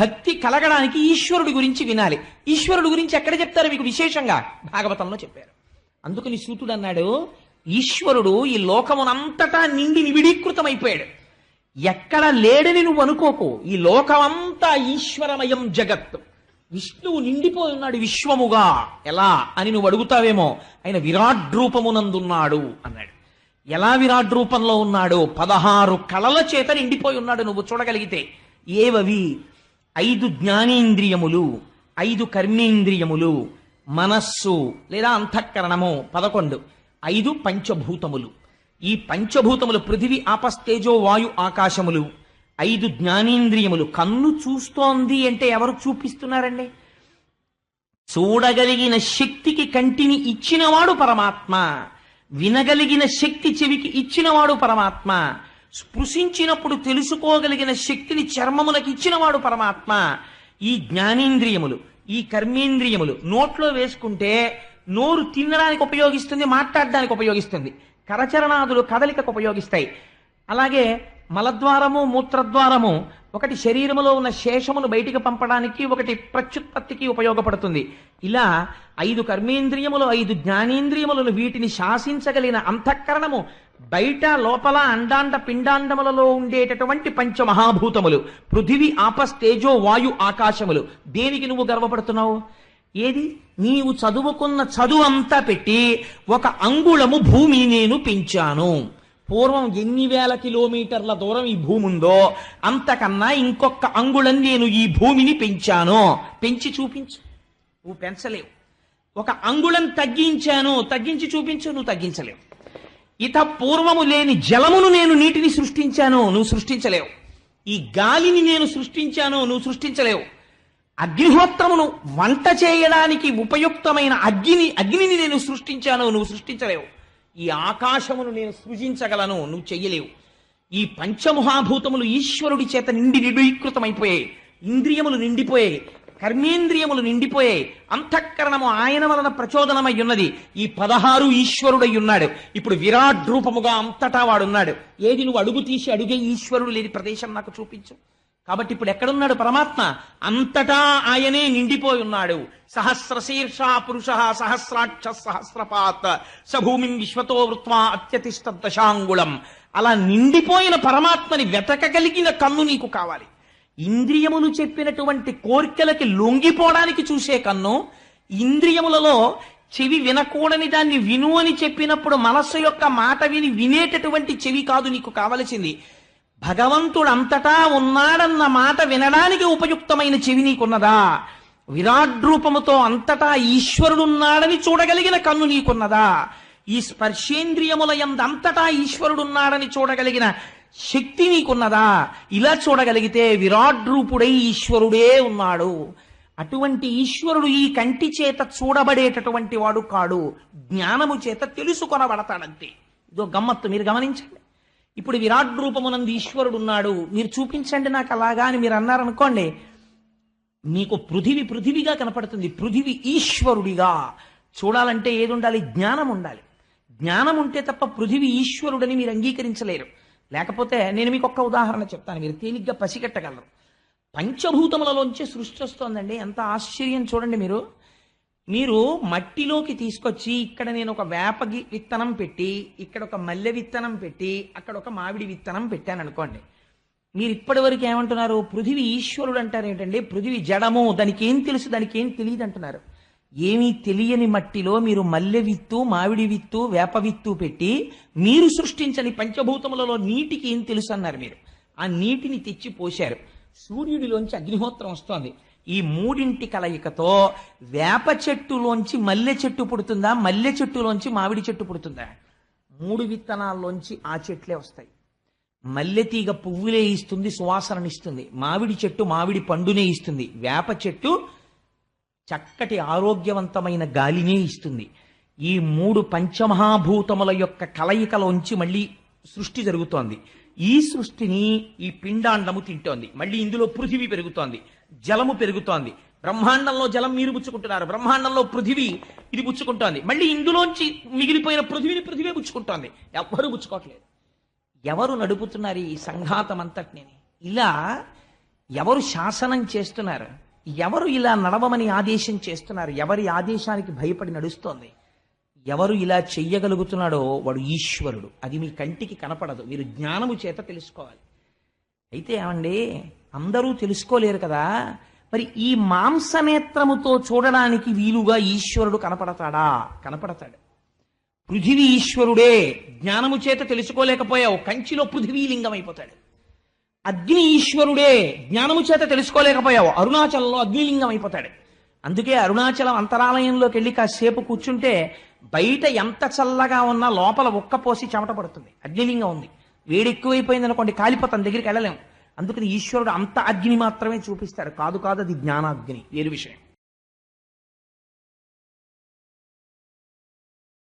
భక్తి కలగడానికి ఈశ్వరుడి గురించి వినాలి. ఈశ్వరుడి గురించి ఎక్కడ చెప్తారు మీకు విశేషంగా? భాగవతంలో చెప్పారు. అందుకని సూతుడు అన్నాడు ఈశ్వరుడు ఈ లోకమునంతటా నిండి నివిడీకృతమైపోయాడు ఎక్కడ లేడని నువ్వు అనుకోకు. ఈ లోకమంతా ఈశ్వరమయం జగత్ విష్ణువు నిండిపోయి ఉన్నాడు విశ్వముగా. ఎలా అని నువ్వు అడుగుతావేమో? ఆయన విరాట్ రూపమునందున్నాడు అన్నాడు. ఎలా విరాట్ రూపంలో ఉన్నాడు? పదహారు కళల చేత నిండిపోయి ఉన్నాడు నువ్వు చూడగలిగితే. ఏవవి? ఐదు జ్ఞానేంద్రియములు ఐదు కర్మేంద్రియములు మనస్సు లేదా అంతఃకరణము పదకొండు. ఐదు పంచభూతములు. ఈ పంచభూతములు పృథివి ఆపస్తేజో వాయు ఆకాశములు. ఐదు జ్ఞానేంద్రియములు. కన్ను చూస్తోంది అంటే ఎవరు చూపిస్తున్నారండి? చూడగలిగిన శక్తికి కంటిని ఇచ్చినవాడు పరమాత్మ. వినగలిగిన శక్తి చెవికి ఇచ్చినవాడు పరమాత్మ. స్పృశించినప్పుడు తెలుసుకోగలిగిన శక్తిని చర్మములకు ఇచ్చినవాడు పరమాత్మ. ఈ జ్ఞానేంద్రియములు ఈ కర్మేంద్రియములు నోట్లో వేసుకుంటే నోరు తినడానికి ఉపయోగిస్తుంది మాట్లాడడానికి ఉపయోగిస్తుంది. కరచరణాదులు కదలికకు ఉపయోగిస్తాయి. అలాగే మలద్వారము మూత్రద్వారము ఒకటి శరీరములో ఉన్న శేషమును బయటికి పంపడానికి ఒకటి ప్రత్యుత్పత్తికి ఉపయోగపడుతుంది. ఇలా ఐదు కర్మేంద్రియములు ఐదు జ్ఞానేంద్రియములను వీటిని శాసించగలిగిన అంతఃకరణము బయట లోపల అండాండ పిండాండములలో ఉండేటటువంటి పంచమహాభూతములు పృథివి ఆపస్ తేజో వాయు ఆకాశములు. దేనికి నువ్వు గర్వపడుతున్నావు? ఏది? నీవు చదువుకున్న చదువు అంతా పెట్టి ఒక అంగుళము భూమిని నేను పెంచాను. పూర్వం ఎన్ని వేల కిలోమీటర్ల దూరం ఈ భూమి ఉందో అంతకన్నా ఇంకొక అంగుళం నేను ఈ భూమిని పెంచాను. పెంచి చూపించు. నువ్వు పెంచలేవు. ఒక అంగుళం తగ్గించాను. తగ్గించి చూపించు నువ్వు తగ్గించలేవు. ఇత పూర్వము లేని జలమును నేను నీటిని సృష్టించాను నువ్వు సృష్టించలేవు. ఈ గాలిని నేను సృష్టించాను నువ్వు సృష్టించలేవు. అగ్నిహోత్రమును వంట చేయడానికి ఉపయుక్తమైన అగ్ని అగ్నిని నేను సృష్టించాను నువ్వు సృష్టించలేవు. ఈ ఆకాశమును నేను సృజించగలను నువ్వు చెయ్యలేవు. ఈ పంచమహాభూతములు ఈశ్వరుడి చేత నిండి నిడీకృతమైపోయాయి ఇంద్రియములు నిండిపోయాయి. కర్మేంద్రియములు నిండిపోయాయి అంతఃకరణము ఆయన వలన ప్రచోదనమై ఉన్నది. ఈ పదహారు ఈశ్వరుడై ఉన్నాడు ఇప్పుడు విరాట్ రూపముగా అంతటా వాడున్నాడు. ఏది నువ్వు అడుగు తీసి అడుగే ఈశ్వరుడు లేని ప్రదేశం నాకు చూపించు. కాబట్టి ఇప్పుడు ఎక్కడున్నాడు పరమాత్మ? అంతటా ఆయనే నిండిపోయి ఉన్నాడు. సహస్రశీర్ష పురుష సహస్రాక్ష సహస్రపాత్ సభూమిం విశ్వతో వృత్వా అత్యతిష్ట దశాంగుళం అలా నిండిపోయిన పరమాత్మని వెతకగలిగిన కన్ను నీకు కావాలి. ఇంద్రియములు చెప్పినటువంటి కోరికలకి లొంగిపోవడానికి చూసే కన్ను ఇంద్రియములలో చెవి వినకూడని దాన్ని విను అని చెప్పినప్పుడు మనస్సు యొక్క మాట విని వినేటటువంటి చెవి కాదు నీకు కావలసింది. భగవంతుడు అంతటా ఉన్నాడన్న మాట వినడానికి ఉపయుక్తమైన చెవి నీకున్నదా? విరాట్ రూపముతో అంతటా ఈశ్వరుడున్నాడని చూడగలిగిన కన్ను నీకున్నదా? ఈ స్పర్శేంద్రియముల యందు అంతటా ఈశ్వరుడున్నాడని చూడగలిగిన శక్తి నీకున్నదా? ఇలా చూడగలిగితే విరాట్ రూపుడై ఈశ్వరుడే ఉన్నాడు. అటువంటి ఈశ్వరుడు ఈ కంటి చేత చూడబడేటటువంటి వాడు కాడు. జ్ఞానము చేత తెలుసుకొనబడతాడంతే. ఇదో గమ్మత్తు మీరు గమనించండి. ఇప్పుడు విరాట్ రూపమునందు ఈశ్వరుడు ఉన్నాడు. మీరు చూపించండి నాకు అలాగా అని మీరు అన్నారనుకోండి మీకు పృథివి పృథివిగా కనపడుతుంది. పృథివి ఈశ్వరుడిగా. చూడాలంటే ఏది ఉండాలి జ్ఞానం ఉండాలి జ్ఞానం ఉంటే తప్ప పృథివి ఈశ్వరుడని మీరు అంగీకరించలేరు. లేకపోతే నేను మీకు ఒక్క ఉదాహరణ చెప్తాను. మీరు తేలిగ్గా పసిగట్టగలరు. పంచభూతములలోంచి సృష్టి వస్తోందండి. ఎంత ఆశ్చర్యం చూడండి మీరు. మీరు మట్టిలోకి తీసుకొచ్చి ఇక్కడ నేను ఒక వేపగి విత్తనం పెట్టి ఇక్కడ ఒక మల్లె విత్తనం పెట్టి అక్కడ ఒక మామిడి విత్తనం పెట్టాను అనుకోండి. మీరు ఇప్పటి వరకు ఏమంటున్నారు? పృథివి ఈశ్వరుడు అంటారు ఏంటండి? పృథివి జడము. దానికి ఏం తెలుసు? దానికి ఏం తెలియదు అంటున్నారు. ఏమీ తెలియని మట్టిలో మీరు మల్లె విత్తు మామిడి విత్తు వేప విత్తు పెట్టి మీరు సృష్టించని పంచభూతములలో నీటికి ఏం తెలుసు అన్నారు మీరు? ఆ నీటిని తెచ్చి పోశారు. సూర్యుడిలోంచి అగ్నిహోత్రం వస్తోంది. ఈ మూడింటి కలయికతో వేప చెట్టులోంచి మల్లె చెట్టు పుడుతుందా? మల్లె చెట్టులోంచి మామిడి చెట్టు పుడుతుందా? మూడు విత్తనాల్లోంచి ఆ చెట్లే వస్తాయి. మల్లె తీగ పువ్వులే ఇస్తుంది సువాసననిస్తుంది. మామిడి చెట్టు మామిడి పండునే ఇస్తుంది. వేప చెట్టు చక్కటి ఆరోగ్యవంతమైన గాలినే ఇస్తుంది. ఈ మూడు పంచమహాభూతముల యొక్క కలయికలోంచి మళ్ళీ సృష్టి జరుగుతోంది. ఈ సృష్టిని ఈ పిండాండము తింటోంది. మళ్ళీ ఇందులో పృథివీ పెరుగుతోంది. జలము పెరుగుతోంది. బ్రహ్మాండంలో జలం మీరు పుచ్చుకుంటున్నారు. బ్రహ్మాండంలో పృథివీ ఇది పుచ్చుకుంటోంది. మళ్ళీ ఇందులోంచి మిగిలిపోయిన పృథివీని పృథివీ పుచ్చుకుంటోంది. ఎవ్వరూ పుచ్చుకోవట్లేదు. ఎవరు నడుపుతున్నారు ఈ సంఘాతం అంతటిని ఇలా ఎవరు శాసనం చేస్తున్నారు? ఎవరు ఇలా నడవమని ఆదేశం చేస్తున్నారు? ఎవరి ఆదేశానికి భయపడి నడుస్తోంది? ఎవరు ఇలా చెయ్యగలుగుతున్నాడో వాడు ఈశ్వరుడు. అది మీ కంటికి కనపడదు. మీరు జ్ఞానము చేత తెలుసుకోవాలి. అయితే ఏమండి? అందరూ తెలుసుకోలేరు కదా? మరి ఈ మాంసనేత్రముతో చూడడానికి వీలుగా ఈశ్వరుడు కనపడతాడా? కనపడతాడు. పృథివీ ఈశ్వరుడే. జ్ఞానము చేత తెలుసుకోలేకపోయావు. కంచిలో పృథివీలింగం అయిపోతాడు అగ్ని ఈశ్వరుడే జ్ఞానము చేత తెలుసుకోలేకపోయావు. అరుణాచలంలో అగ్నిలింగం అయిపోతాడు. అందుకే అరుణాచలం అంతరాలయంలోకి వెళ్ళి కాసేపు కూర్చుంటే బయట ఎంత చల్లగా ఉన్నా లోపల ఒక్క పోసి చెమట పడుతుంది. అగ్నిలింగం ఉంది. వేడి ఎక్కువైపోయింది అనుకోండి కాలిపోతాం దగ్గరికి వెళ్ళలేం. అందుకని ఈశ్వరుడు అంత అగ్ని మాత్రమే చూపిస్తాడు. కాదు కాదు అది జ్ఞానాగ్ని. వేరు విషయం.